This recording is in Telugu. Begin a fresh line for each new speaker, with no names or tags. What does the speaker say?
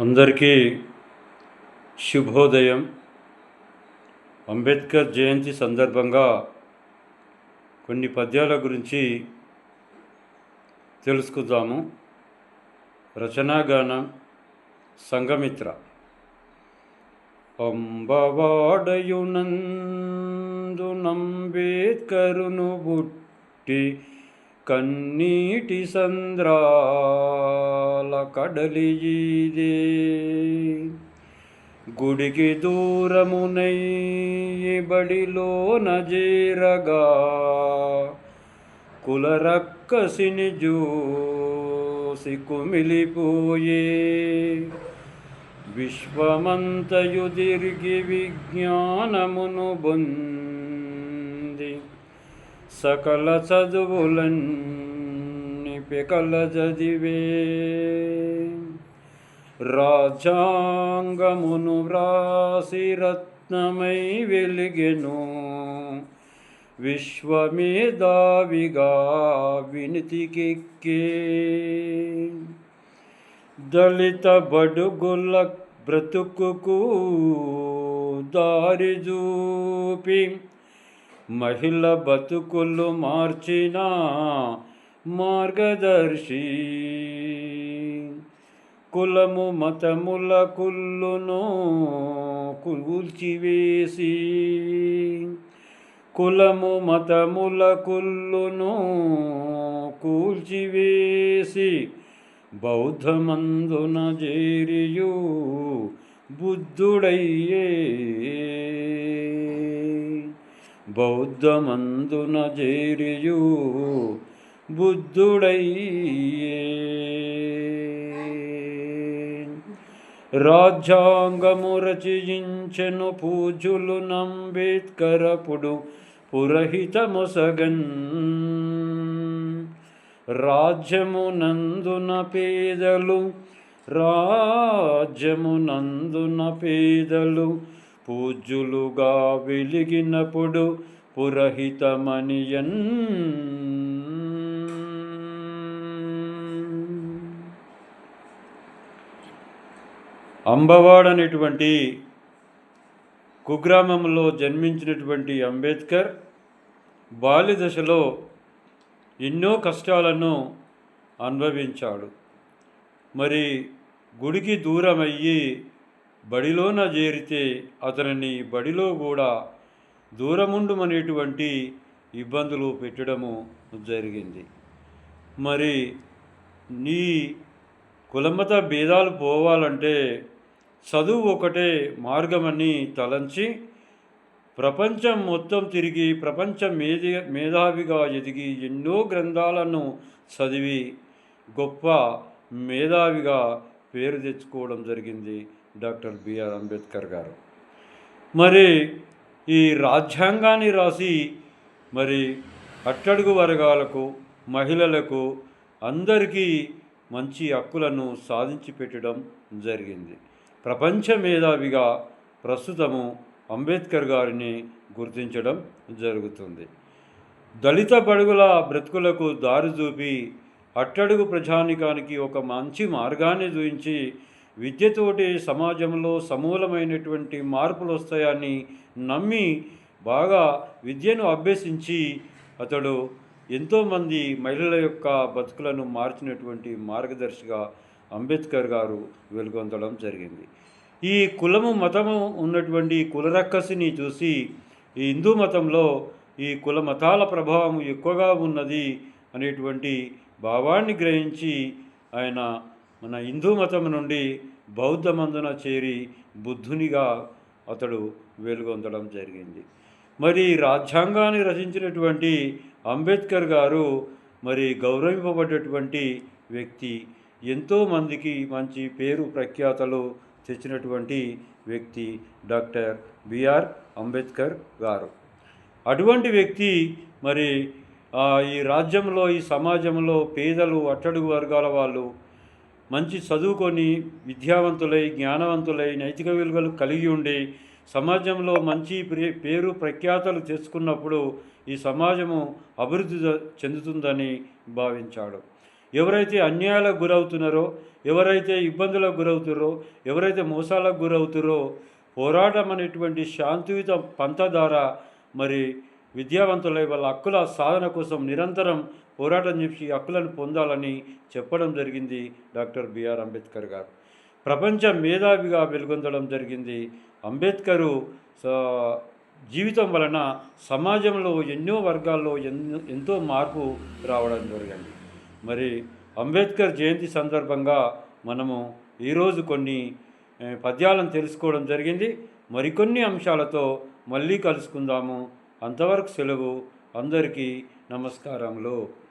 అందరికీ శుభోదయం. అంబేద్కర్ జయంతి సందర్భంగా కొన్ని పద్యాల గురించి తెలుసుకుందాము. రచనాగానం సంగమిత్ర అంబవాడయునందు నంబేద్కరును బుట్టి కన్నీటి సంద్రాల కడలి గుడికి దూరమునై బడిలోన జీరగా కులరక్కసిని జూసి కుమిలిపోయే. విశ్వమంతయు తిరిగి విజ్ఞానమును బొంది సకల చదువులన్నీ పికల చదివే. రాజ్యాంగమును వ్రాసి రత్నమై వెలిగెను. విశ్వమేధావిగా వినితికెక్కే. దళిత బడుగుల బ్రతుకుకు దారి చూపి మహిళ బతుకులు మార్చిన మార్గదర్శి. కులము మతముల కుల్లును కూల్చివేసి కులము మతముల కుల్లును కూల్చివేసి బౌద్ధమందున జేరియు బుద్ధుడయ్యే. బౌద్ధమందున చేరియు బుద్ధుడయ్యే. రాజ్యాంగము రచయించెను పూజులు నంబేద్కరపుడు పురహితమొసగన్. రాజ్యమునందున పేదలు రాజ్యమునందున పేదలు పూజ్యులుగా వెలిగినప్పుడు పురహితమనియన్. అంబవాడ్ అనేటువంటి కుగ్రామంలో జన్మించినటువంటి అంబేద్కర్ బాల్యదశలో ఎన్నో కష్టాలను అనుభవించాడు. మరి గుడికి దూరం అయ్యి బడిలోన చేరితే అతనిని బడిలో కూడా దూరముండుమనేటువంటి ఇబ్బందులు పెట్టడము జరిగింది. మరి నీ కులమత భేదాలు పోవాలంటే చదువు ఒకటే మార్గమని తలంచి ప్రపంచం మొత్తం తిరిగి ప్రపంచ మేధ మేధావిగా ఎదిగి ఎన్నో గ్రంథాలను చదివి గొప్ప మేధావిగా పేరు తెచ్చుకోవడం జరిగింది. డాక్టర్ బిఆర్ అంబేద్కర్ గారు. మరి ఈ రాజ్యాంగాన్ని రాసి మరి అట్టడుగు వర్గాలకు మహిళలకు అందరికీ మంచి హక్కులను సాధించి పెట్టడం జరిగింది. ప్రపంచ మేధావిగా ప్రస్తుతము అంబేద్కర్ గారిని గుర్తించడం జరుగుతుంది. దళిత బడుగుల బ్రతుకులకు దారి చూపి అట్టడుగు ప్రజానికానికి ఒక మంచి మార్గాన్ని చూపించి విద్యతోటి సమాజంలో సమూలమైనటువంటి మార్పులు వస్తాయని నమ్మి బాగా విద్యను అభ్యసించి అతడు ఎంతోమంది మహిళల యొక్క బతుకులను మార్చినటువంటి మార్గదర్శిగా అంబేద్కర్ గారు వెలుగొందడం జరిగింది. ఈ కులము మతము ఉన్నటువంటి కులరక్కసిని చూసి ఈ హిందూ మతంలో ఈ కుల మతాల ప్రభావం ఎక్కువగా ఉన్నది అనేటువంటి భావాన్ని గ్రహించి ఆయన మన హిందూ మతం నుండి బౌద్ధ మందున చేరి బుద్ధునిగా అతడు వెలుగొందడం జరిగింది. మరి రాజ్యాంగాన్ని రచించినటువంటి అంబేద్కర్ గారు మరి గౌరవింపబడ్డటువంటి వ్యక్తి ఎంతోమందికి మంచి పేరు ప్రఖ్యాతలు తెచ్చినటువంటి వ్యక్తి డాక్టర్ బిఆర్ అంబేద్కర్ గారు. అటువంటి వ్యక్తి మరి ఈ రాజ్యంలో ఈ సమాజంలో పేదలు అట్టడుగు వర్గాల వాళ్ళు మంచి చదువుకొని విద్యావంతులై జ్ఞానవంతులై నైతిక విలువలు కలిగి ఉండి సమాజంలో మంచి పేరు ప్రఖ్యాతలు తెచ్చుకున్నప్పుడు ఈ సమాజము అభివృద్ధి చెందుతుందని భావించాడు. ఎవరైతే అన్యాయాలకు గురవుతున్నారో ఎవరైతే ఇబ్బందులకు గురవుతారో ఎవరైతే మోసాలకు గురవుతారో పోరాటం అనేటువంటి శాంతియుత పంత ద్వారా మరి విద్యావంతులై వాళ్ళ హక్కుల సాధన కోసం నిరంతరం పోరాటం చేసి హక్కులను పొందాలని చెప్పడం జరిగింది డాక్టర్ బిఆర్ అంబేద్కర్ గారు. ప్రపంచ మేధావిగా వెలుగొందడం జరిగింది. అంబేద్కరు స- జీవితం వలన సమాజంలో ఎన్నో వర్గాల్లో ఎన్నో ఎంతో మార్పు రావడం జరిగింది. మరి అంబేద్కర్ జయంతి సందర్భంగా మనము ఈరోజు కొన్ని పద్యాలను తెలుసుకోవడం జరిగింది. మరికొన్ని అంశాలతో మళ్ళీ కలుసుకుందాము. అంతవరకు సెలవు. అందరికీ నమస్కారములు.